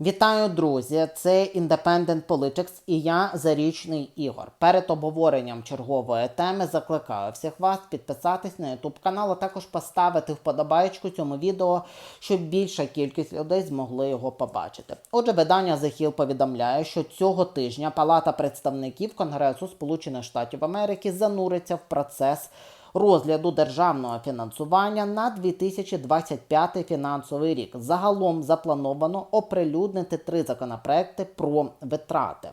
Вітаю, друзі! Це Independent Politics і я Зарічний Ігор. Перед обговоренням чергової теми закликаю всіх вас підписатись на YouTube канал, а також поставити вподобайку цьому відео, щоб більша кількість людей змогли його побачити. Отже, видання The Hill повідомляє, що цього тижня Палата представників Конгресу Сполучених Штатів Америки зануриться в процес розгляду державного фінансування на 2025 фінансовий рік. Загалом заплановано оприлюднити три законопроекти про витрати.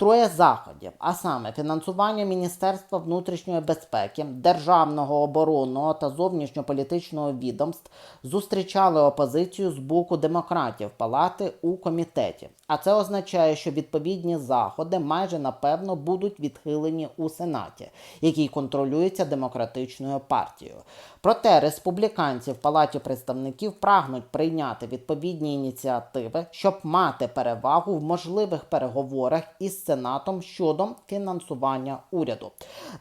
Троє заходів, а саме фінансування Міністерства внутрішньої безпеки, державного оборонного та зовнішньополітичного відомств зустрічали опозицію з боку демократів палати у комітеті. А це означає, що відповідні заходи майже напевно будуть відхилені у Сенаті, який контролюється демократичною партією. Проте республіканці в Палаті представників прагнуть прийняти відповідні ініціативи, щоб мати перевагу в можливих переговорах із Сенатом щодо фінансування уряду.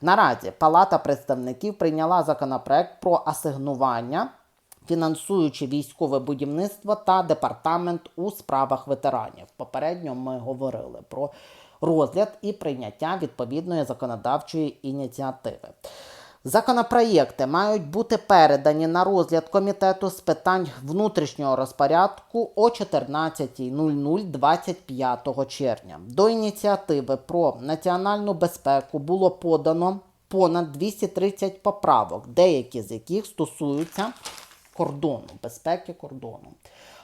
Наразі Палата представників прийняла законопроект про асигнування фінансуючи військове будівництво та департамент у справах ветеранів. Попередньо ми говорили про розгляд і прийняття відповідної законодавчої ініціативи. Законопроєкти мають бути передані на розгляд комітету з питань внутрішнього розпорядку о 14.00 25 червня. До ініціативи про національну безпеку було подано понад 230 поправок, деякі з яких стосуються кордону, безпеки кордону.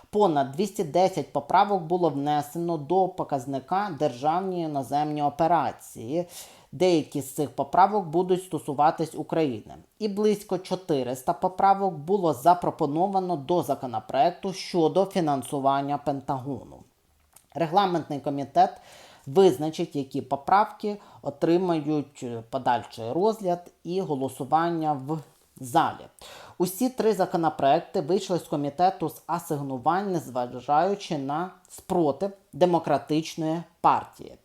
Понад 210 поправок було внесено до показника державні наземні операції. Деякі з цих поправок будуть стосуватись України. І близько 400 поправок було запропоновано до законопроекту щодо фінансування Пентагону. Регламентний комітет визначить, які поправки отримають подальший розгляд і голосування в залі. Усі три законопроекти вийшли з комітету з асигнувань, незважаючи на спротив демократичної партії.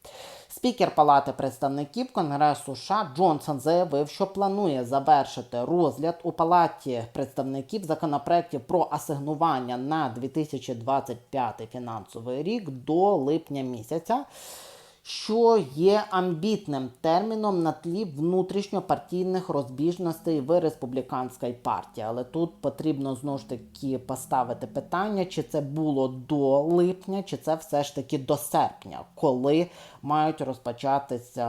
Спікер Палати представників Конгресу США Джонсон заявив, що планує завершити розгляд у Палаті представників законопроєктів про асигнування на 2025 фінансовий рік до липня місяця що є амбітним терміном на тлі внутрішньопартійних розбіжностей в республіканській партії. Але тут потрібно знову ж таки поставити питання, чи це було до липня, чи це все ж таки до серпня, коли мають розпочатися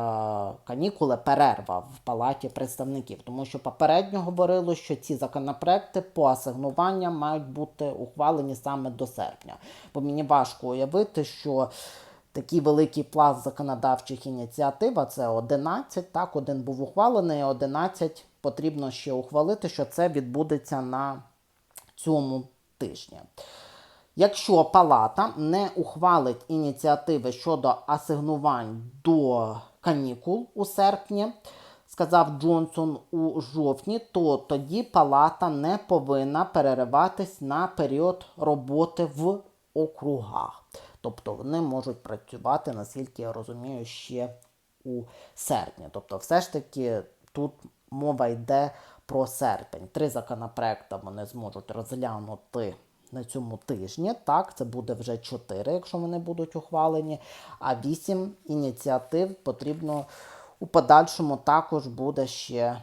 канікули, перерва в палаті представників. Тому що попередньо говорило, що ці законопроекти по асигнуванням мають бути ухвалені саме до серпня. Бо мені важко уявити, що такий великий пласт законодавчих ініціатив, а це 11, так, один був ухвалений, 11 потрібно ще ухвалити, що це відбудеться на цьому тижні. Якщо Палата не ухвалить ініціативи щодо асигнувань до канікул у серпні, сказав Джонсон у жовтні, то тоді Палата не повинна перериватись на період роботи в округах. Тобто вони можуть працювати, наскільки я розумію, ще у серпні. Тобто, все ж таки тут мова йде про серпень. Три законопроекти вони зможуть розглянути на цьому тижні. Так, це буде вже чотири, якщо вони будуть ухвалені. А вісім ініціатив потрібно у подальшому також буде ще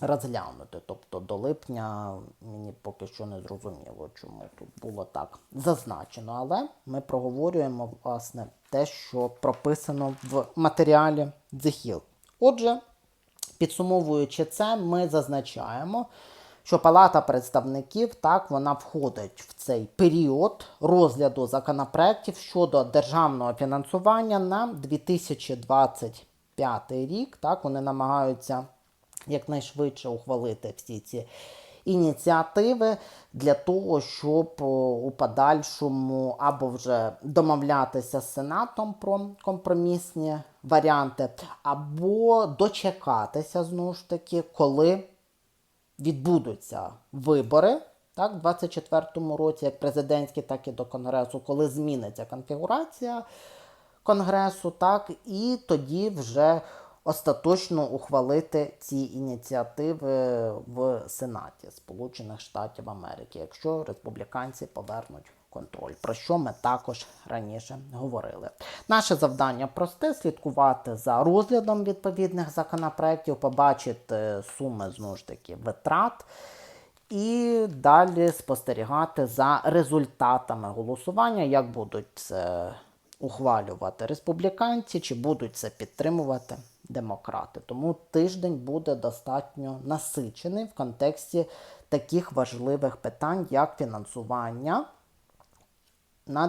розглянути. Тобто до липня мені поки що не зрозуміло, чому тут було так зазначено. Але ми проговорюємо власне те, що прописано в матеріалі Hill. Отже, підсумовуючи це, ми зазначаємо. Що Палата представників так вона входить в цей період розгляду законопроєктів щодо державного фінансування на 2025 рік. Так вони намагаються якнайшвидше ухвалити всі ці ініціативи для того, щоб у подальшому або вже домовлятися з Сенатом про компромісні варіанти, або дочекатися знову ж таки, коли відбудуться вибори. Так, в 24-му році, як президентські, так і до Конгресу, коли зміниться конфігурація Конгресу, так, і тоді вже остаточно ухвалити ці ініціативи в Сенаті Сполучених Штатів Америки, якщо республіканці повернуть контроль, про що ми також раніше говорили. Наше завдання просте слідкувати за розглядом відповідних законопроєктів, побачити суми знову ж таки витрат. І далі спостерігати за результатами голосування, як будуть це ухвалювати республіканці, чи будуть це підтримувати демократи. Тому тиждень буде достатньо насичений в контексті таких важливих питань, як фінансування на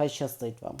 Хай щастить вам!